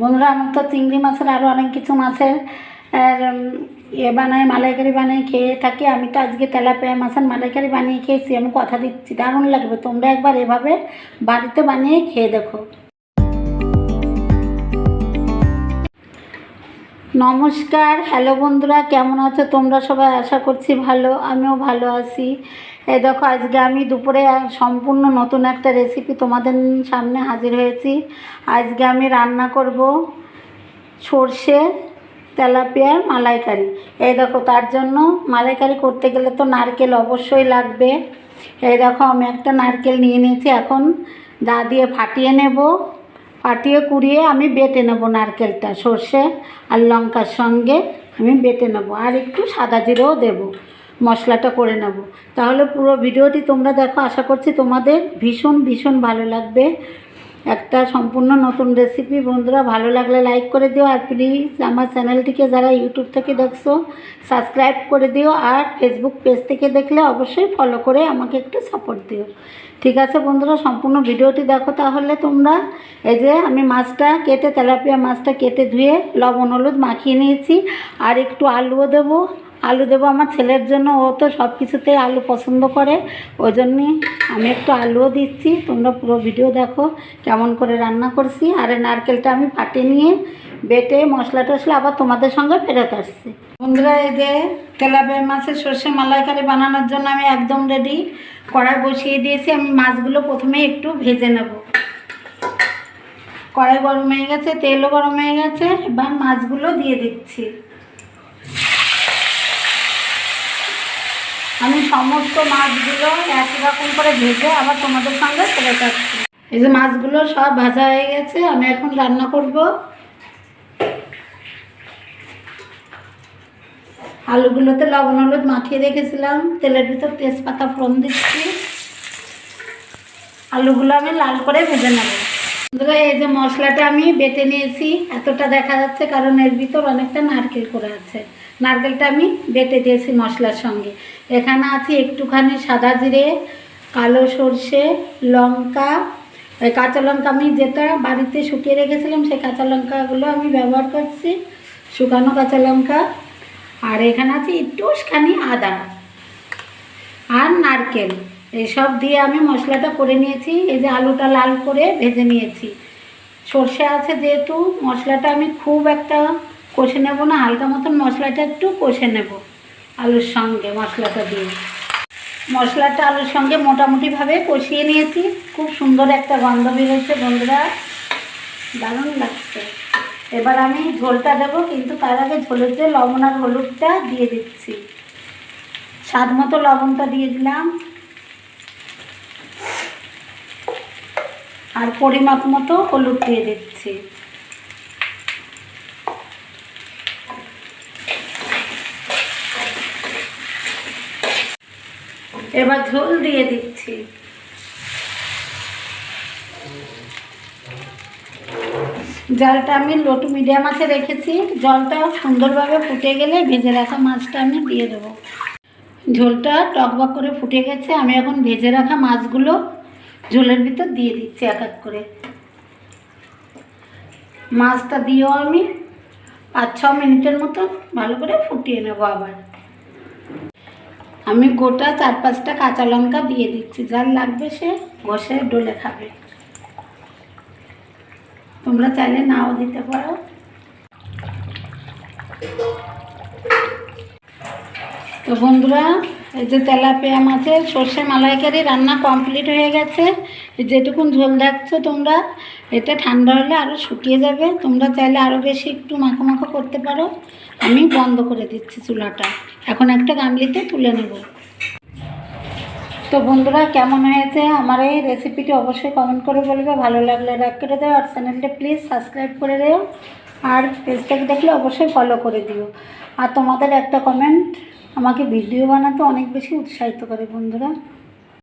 বন্ধুরা, আমার তো চিংড়ি মাছের আরও অনেক কিছু মাছের ইয়ে বানাই মালাইকারি বানিয়ে খেয়ে থাকি। আমি তো আজকে তেলাপিয়া মাছের মালাইকারি বানিয়ে খেয়েছি, আমি কথা দিচ্ছি, দারুণ লাগবে। তোমরা একবার এভাবে বাড়িতে বানিয়ে খেয়ে দেখো। নমস্কার। হ্যালো বন্ধুরা, কেমন আছো? তোমরা সবাই আশা করছি ভালো, আমিও ভালো আছি। এই দেখো, আজকে আমি দুপুরে সম্পূর্ণ নতুন একটা রেসিপি তোমাদের সামনে হাজির হয়েছি। আজকে আমি রান্না করব সর্ষে তেলাপিয়ার মালাইকারি। এই দেখো, তার জন্য মালাইকারি করতে গেলে তো নারকেল অবশ্যই লাগবে। এই দেখো, আমি একটা নারকেল নিয়ে নিয়েছি, এখন দা দিয়ে ফাটিয়ে নেব। ফাটিয়ে কুড়িয়ে আমি বেটে নেব নারকেলটা, সর্ষে আর লঙ্কার সঙ্গে আমি বেটে নেব। আর একটু সাদা জিরেও দেবো। মশলাটা করে নেব। তাহলে পুরো ভিডিওটি তোমরা দেখো, আশা করছি তোমাদের ভীষণ ভীষণ ভালো লাগবে। একটা সম্পূর্ণ নতুন রেসিপি বন্ধুরা, ভালো লাগলে লাইক করে দিও আর প্লিজ আমার চ্যানেলটিকে যারা ইউটিউব থেকে দেখছ সাবস্ক্রাইব করে দিও আর ফেসবুক পেজ থেকে দেখলে অবশ্যই ফলো করে আমাকে একটু সাপোর্ট দিও। ঠিক আছে বন্ধুরা, সম্পূর্ণ ভিডিওটি দেখো তাহলে তোমরা। এই যে আমি মাছটা কেটে, তেলাপিয়া মাছটা কেটে ধুয়ে লবণ, হলুদ মাখিয়ে নিয়েছি। আর একটু আলুও দেবো। আলু দেবো আমার ছেলের জন্য, ও তো সব কিছুতেই আলু পছন্দ করে। ওই জন্যে আমি একটু আলুও দিচ্ছি। তোমরা পুরো ভিডিও দেখো কেমন করে রান্না করছি। আর নারকেলটা আমি ফাটিয়ে নিয়ে বেটে মশলা টশলা আবার তোমাদের সঙ্গে ফেরত আসছি। বন্ধুরা, এই যে তেলাপিয়া মাছের সর্ষে মালাইকারি বানানোর জন্য আমি একদম রেডি কড়াই বসিয়ে দিয়েছি। আমি মাছগুলো প্রথমে একটু ভেজে নেব। কড়াই গরম হয়ে গেছে, তেলও গরম হয়ে গেছে। এবার মাছগুলো দিয়ে দিচ্ছি। আমি সমস্ত মাছগুলো একই রকম করে ভেজে আবার তোমাদের সঙ্গে ফেলে যাচ্ছি। এই যে মাছগুলো সব ভাজা হয়ে গেছে, আমি এখন রান্না করব। আলুগুলোতে লবণ হলুদ মাখিয়ে রেখেছিলাম, তেলের ভিতর তেজপাতা ফোড়ন দিচ্ছি। আলুগুলো আমি লাল করে ভেজে নেব। বন্ধুরা, এই যে মশলাটা আমি বেটে নিয়েছি, এতটা দেখা যাচ্ছে কারণ এর ভিতর অনেকটা নারকেল করে আছে। নারকেলটা আমি বেটে দিয়েছি মশলার সঙ্গে। এখানে আছে একটুখানি সাদা জিরে, কালো সর্ষে, লঙ্কা। ওই কাঁচা লঙ্কা আমি যেটা বাড়িতে শুকিয়ে রেখেছিলাম, সেই কাঁচা লঙ্কাগুলো আমি ব্যবহার করছি, শুকানো কাঁচা লঙ্কা। আর এখানে আছে একটুখানি আদা। আর নারকেল, এসব দিয়ে আমি মশলাটা করে নিয়েছি, এই যে আলুটা লাল করে ভেজে নিয়েছি। সর্ষে আছে যেহেতু, মশলাটা আমি খুব একটা কষে নেব না, হালকা মতন মশলাটা একটু কষে নেব আলুর সঙ্গে, মশলাটা দিয়ে। মশলাটা আলুর সঙ্গে মোটামুটিভাবে কষিয়ে নিয়েছি। খুব সুন্দর একটা গন্ধ বেরোচ্ছে বন্ধুরা। দারুণ লাগছে। এবার আমি ঝোলটা দেবো, কিন্তু তার আগে ঝোলের যে লবণ আর হলুদটা দিয়ে দিচ্ছি। স্বাদ মতো লবণটা দিয়ে দিলাম। আর পরিমাপ মতো হলুদ দিয়ে দিচ্ছি। এবার ঝোল দিয়ে দিচ্ছি। জলটা আমি লোটু মিডিয়াম আছে রেখেছি। জলটা সুন্দরভাবে ফুটে গেলে ভেজে রাখা মাছটা আমি দিয়ে দেবো। ঝোলটা টকবক করে ফুটে গেছে, আমি এখন ভেজে রাখা মাছগুলো ঝোলের ভিতর দিয়ে দিচ্ছি এক এক করে। মাছটা দিয়েও আমি পাঁচ ছ মিনিটের মতো ভালো করে ফুটিয়ে নেব আবার। আমি গোটা চার পাঁচটা কাঁচা লঙ্কা দিয়ে দিচ্ছি। যার লাগবে সে ঘষে ডলে খাবে। তোমরা চাইলে নাও দিতে পারো। তো বন্ধুরা, এই যে তেলাপিয়া মাছের সর্ষে মালাইকারি রান্না কমপ্লিট হয়ে গেছে। যেটুকুন ঝোল দেখছ তোমরা এটা ঠান্ডা হলে আরও শুকিয়ে যাবে। তোমরা চাইলে আরও বেশি একটু মাখো মাখো করতে পারো। আমি বন্ধ করে দিচ্ছি চুলাটা। এখন একটা গামলিতে তুলে নেব। তো বন্ধুরা, কেমন হয়েছে আমার এই রেসিপিটি অবশ্যই কমেন্ট করে বলবে। ভালো লাগলে লাইক করে দেও আর চ্যানেলটা প্লিজ সাবস্ক্রাইব করে দিও। আর পেজটাকে দেখলে অবশ্যই ফলো করে দিও। আর তোমাদের একটা কমেন্ট আমাকে ভিডিও বানাতে অনেক বেশি উৎসাহিত করে বন্ধুরা।